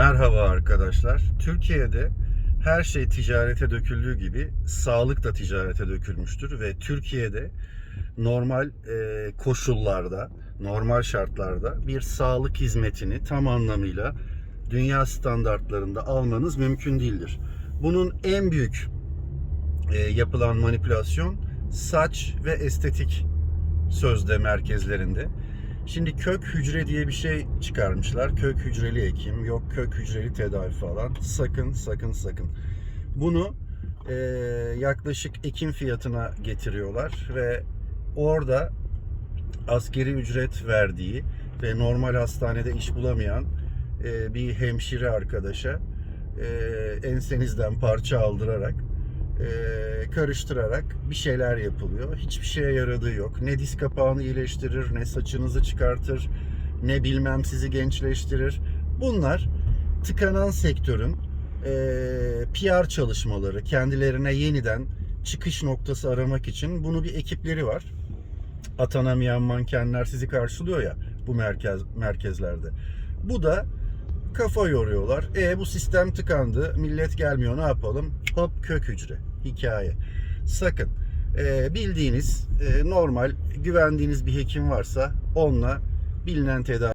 Merhaba arkadaşlar. Türkiye'de her şey ticarete döküldüğü gibi sağlık da ticarete dökülmüştür ve Türkiye'de normal e, koşullarda, normal şartlarda bir sağlık hizmetini tam anlamıyla dünya standartlarında almanız mümkün değildir. Bunun en büyük e, yapılan manipülasyon saç ve estetik sözde merkezlerinde. Şimdi kök hücre diye bir şey çıkarmışlar. Kök hücreli ekim, yok kök hücreli tedavi falan. Sakın, sakın, sakın. Bunu e, yaklaşık ekim fiyatına getiriyorlar ve orada askeri ücret verdiği ve normal hastanede iş bulamayan e, bir hemşire arkadaşa e, ensenizden parça aldırarak karıştırarak bir şeyler yapılıyor. Hiçbir şeye yaradığı yok. Ne diz kapağını iyileştirir, ne saçınızı çıkartır, ne bilmem sizi gençleştirir. Bunlar tıkanan sektörün e, PR çalışmaları, kendilerine yeniden çıkış noktası aramak için bunu bir ekipleri var. Atanamayan mankenler sizi karşılıyor ya bu merkez merkezlerde. Bu da kafa yoruyorlar. E bu sistem tıkandı. Millet gelmiyor. Ne yapalım? Hop kök hücre. Hikaye. Sakın. e, bildiğiniz e, normal güvendiğiniz bir hekim varsa onunla bilinen tedavi